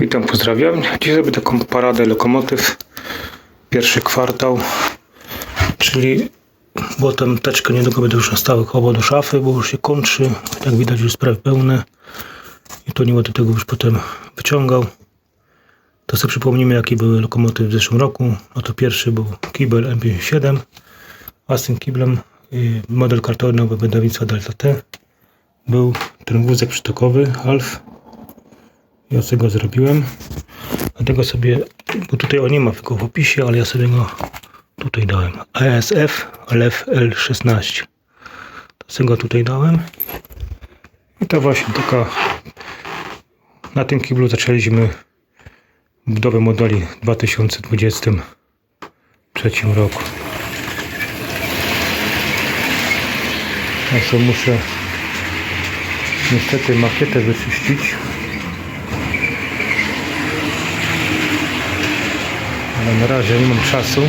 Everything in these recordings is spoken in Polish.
Witam, pozdrawiam. Dziś zrobię taką paradę lokomotyw. Pierwszy kwartał, czyli bo tam teczkę niedługo będę już stałe chował do szafy, bo już się kończy. Jak widać już prawie pełne. I to nie będę tego już potem wyciągał. To sobie przypomnimy jakie były lokomotywy w zeszłym roku. No to pierwszy był kibel M57, a z tym kiblem y, model kartonowy wydawnictwa Delta T był ten wózek przytokowy Half ja sobie go zrobiłem. Dlatego sobie, bo tutaj o nie ma tylko w opisie, ale ja sobie go tutaj dałem. ASF LF L16. To sobie go tutaj dałem. I to właśnie taka. Na tym kiblu zaczęliśmy budowę modeli w 2023 roku. Sobie muszę niestety makietę wyczyścić. Ale na razie nie mam czasu.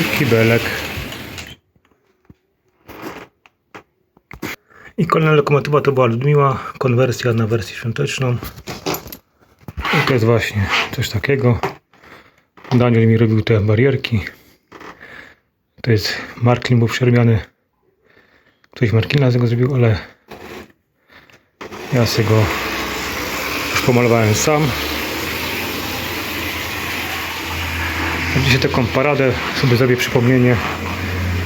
I kibelek. I kolejna lokomotywa to była Ludmiła, konwersja na wersję świąteczną. I to jest właśnie coś takiego. Daniel mi robił te barierki. To jest Marklin był przermiany. Ktoś Marklina z tego zrobił, ale ja sobie go pomalowałem sam. Dzisiaj taką paradę sobie zrobię przypomnienie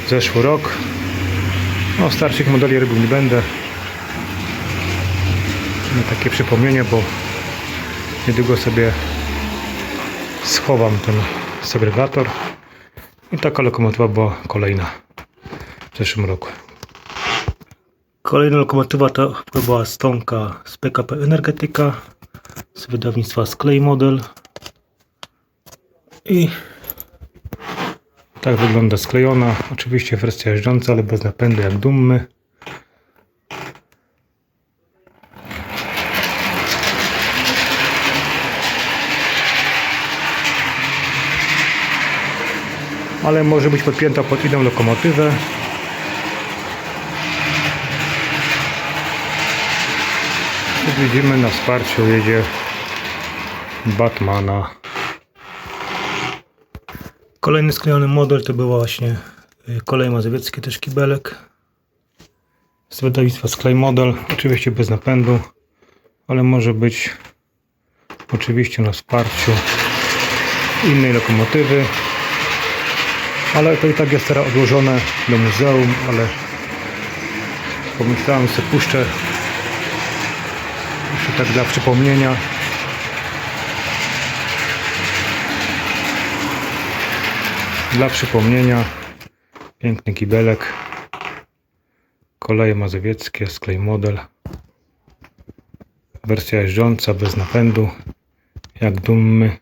zeszły rok. No starszych modeli robił nie będę. Takie przypomnienie, bo niedługo sobie schowam ten segregator. I taka lokomotywa była kolejna w zeszłym roku. Kolejna lokomotywa to była stonka z PKP Energetyka z wydawnictwa Sklej Model i tak wygląda sklejona. Oczywiście wersja jeżdżąca, ale bez napędu jak dummy. Ale może być podpięta pod inną lokomotywę. Jak widzimy na wsparciu jedzie Batmana. Kolejny sklejony model to był właśnie y, kolej mazowieckie, też kibelek. Z wydawnictwa Sklej Model, oczywiście bez napędu, ale może być oczywiście na wsparciu innej lokomotywy. Ale to i tak jest teraz odłożone do muzeum, ale pomyślałem sobie puszczę jeszcze tak dla przypomnienia. Dla przypomnienia piękny kibelek. Koleje mazowieckie, sklej model. Wersja jeżdżąca bez napędu. Jak dummy.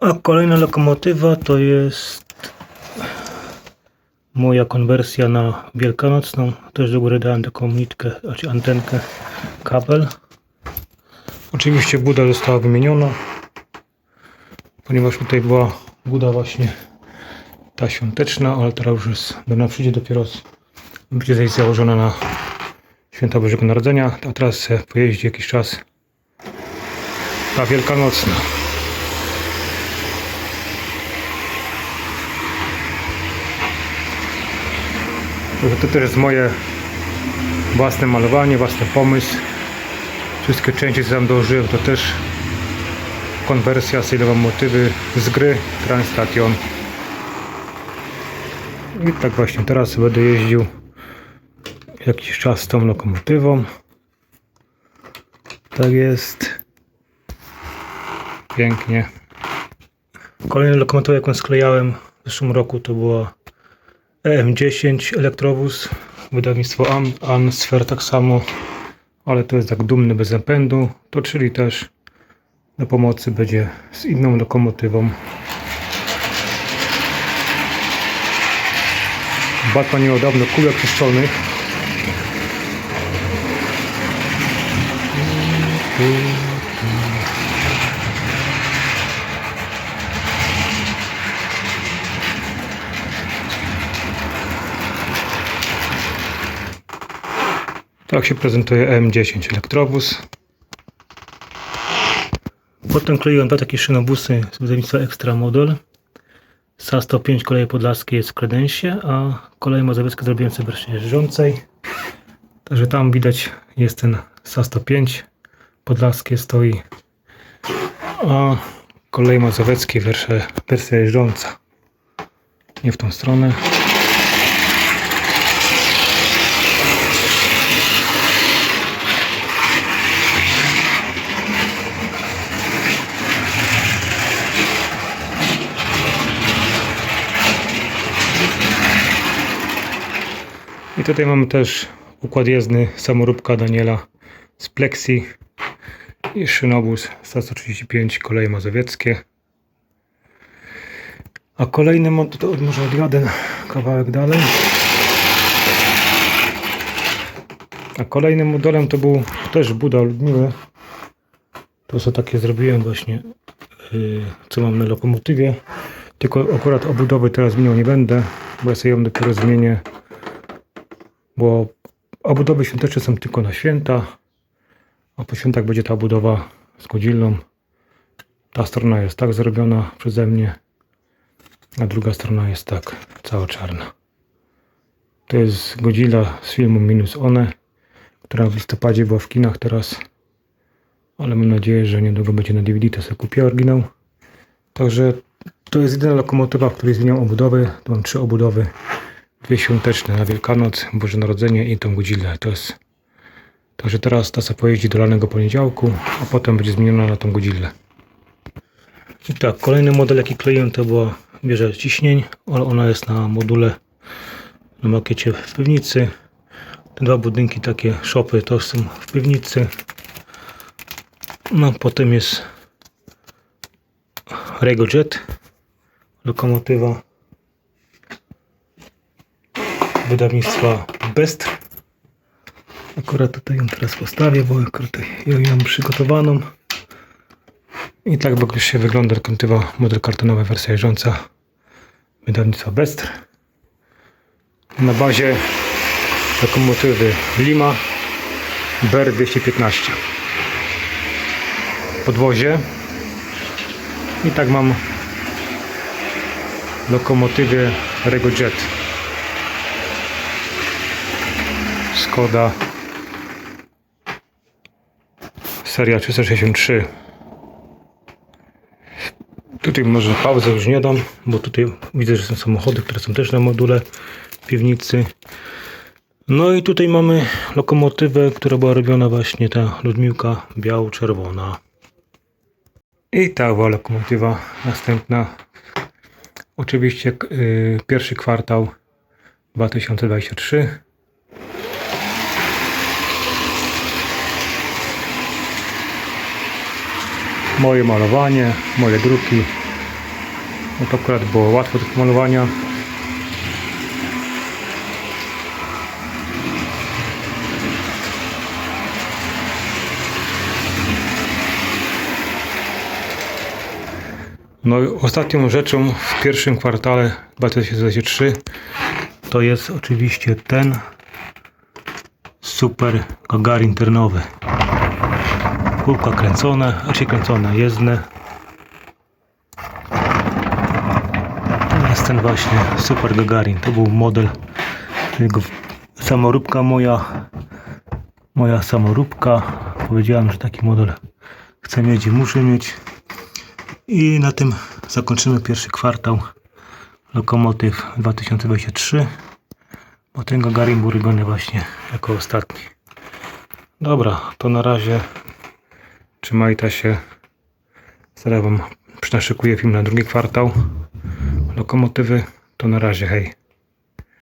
A kolejna lokomotywa to jest moja konwersja na wielkanocną. Też do góry dałem taką nitkę, znaczy antenkę, kabel. Oczywiście buda została wymieniona, ponieważ tutaj była buda właśnie ta świąteczna, ale teraz już jest, do nas przyjdzie dopiero będzie założona na święta Bożego Narodzenia, a teraz pojeździ jakiś czas ta wielkanocna. To też jest moje własne malowanie, własny pomysł. Wszystkie części, co tam dołożyłem, to też konwersja, stylowe motywy z gry Transstation. I tak właśnie teraz będę jeździł jakiś czas z tą lokomotywą. Tak jest. Pięknie. Kolejna lokomotywa, jaką sklejałem w zeszłym roku, to była EM10 Elektrowóz, wydawnictwo Am, Ansfer tak samo, ale to jest tak dumny bez napędu, to czyli też do pomocy będzie z inną lokomotywą. Batman miał kulek czyszczonych. Tak się prezentuje M10 elektrobus. Potem kleiłem dwa takie szynobusy z wydawnictwa Extra Model. SA-105 koleje podlaskie jest w kredensie, a koleje mazowieckie zrobiłem sobie wersji jeżdżącej. Także tam widać jest ten SA-105. Podlaskie stoi, a koleje mazowieckie wersja, wersja jeżdżąca. Nie w tą stronę. Tutaj mamy też układ jezdny samoróbka Daniela z Plexi i szynobus SA-135 koleje mazowieckie. A kolejny to może odjadę kawałek dalej. A kolejnym modelem to był też Buda Ludmiły. To co takie zrobiłem właśnie, yy, co mam na lokomotywie. Tylko akurat obudowy teraz zmieniał nie będę, bo ja sobie ją dopiero zmienię. Bo obudowy świąteczne są tylko na święta, a po świętach będzie ta budowa z godzillą. Ta strona jest tak zrobiona przeze mnie, a druga strona jest tak, cała czarna. To jest Godzilla z filmu Minus One, która w listopadzie była w kinach teraz. Ale mam nadzieję, że niedługo będzie na DVD, to sobie kupię oryginał. Także to jest jedyna lokomotywa, w której zmieniam obudowy. Tu mam trzy obudowy. Dwie świąteczne na Wielkanoc, Boże Narodzenie i tą Godzillę. To jest... Także teraz ta sobie pojeździ do lanego poniedziałku, a potem będzie zmieniona na tą Godzillę. I tak, kolejny model jaki kleiłem to była wieża ciśnień, ale ona jest na module na makiecie w piwnicy. Te dwa budynki, takie szopy, to są w piwnicy. No, potem jest Rego Jet, lokomotywa wydawnictwa Best. Akurat tutaj ją teraz postawię, bo akurat ją mam przygotowaną. I tak w się wygląda lokomotywa model kartonowy, wersja jeżdżąca wydawnictwa Best. Na bazie lokomotywy Lima BR 215 podwozie i tak mam lokomotywie Rego Jet Skoda seria 363 tutaj może pauzę już nie dam bo tutaj widzę, że są samochody, które są też na module piwnicy no i tutaj mamy lokomotywę, która była robiona właśnie ta Ludmiłka biało-czerwona. I ta była lokomotywa następna. Oczywiście yy, pierwszy kwartał 2023. Moje malowanie, moje druki. No to akurat było łatwo do malowania. No ostatnią rzeczą w pierwszym kwartale 2023 to jest oczywiście ten super Gagarin ternowy. Kółka kręcone, a się kręcone jezdne. To jest ten właśnie super Gagarin. To był model jego samoróbka moja. Moja samoróbka. Powiedziałem, że taki model chcę mieć i muszę mieć. I na tym zakończymy pierwszy kwartał Lokomotyw 2023 bo ten Gagarin był właśnie jako ostatni dobra, to na razie trzymajcie się zaraz wam przynaszykuję film na drugi kwartał? Lokomotywy, to na razie, hej